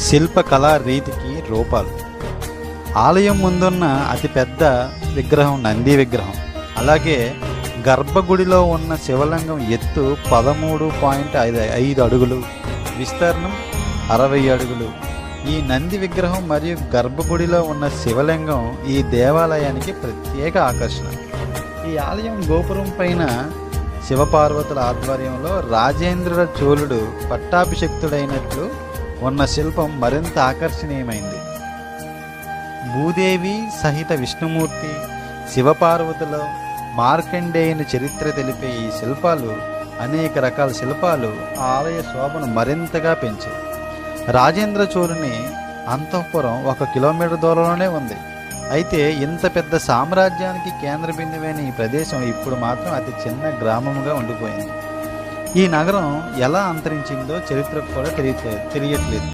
శిల్పకళా రీతికి రూపాలు. ఆలయం ముందున్న అతిపెద్ద విగ్రహం నంది విగ్రహం. అలాగే గర్భగుడిలో ఉన్న శివలింగం ఎత్తు పదమూడు పాయింట్ ఐదు ఐదు అడుగులు విస్తీర్ణం అరవై అడుగులు. ఈ నంది విగ్రహం మరియు గర్భగుడిలో ఉన్న శివలింగం ఈ దేవాలయానికి ప్రత్యేక ఆకర్షణ. ఈ ఆలయం గోపురం పైన శివపార్వతుల ఆధ్వర్యంలో రాజేంద్రుల చోళుడు పట్టాభిషక్తుడైనట్లు ఉన్న శిల్పం మరింత ఆకర్షణీయమైంది. భూదేవి సహిత విష్ణుమూర్తి శివపార్వతుల మార్కండేయుని చరిత్ర తెలిపే ఈ శిల్పాలు అనేక రకాల శిల్పాలు ఆలయ శోభను మరింతగా పెంచాయి. రాజేంద్ర చోరుని అంతఃపురం ఒక కిలోమీటర్ దూరంలోనే ఉంది. అయితే ఇంత పెద్ద సామ్రాజ్యానికి కేంద్ర బిందువైన ఈ ప్రదేశం ఇప్పుడు మాత్రం అతి చిన్న గ్రామముగా ఉండిపోయింది. ఈ నగరం ఎలా అంతరించిందో చరిత్రకు కూడా తెలియట్లేదు. తెలియట్లేదు.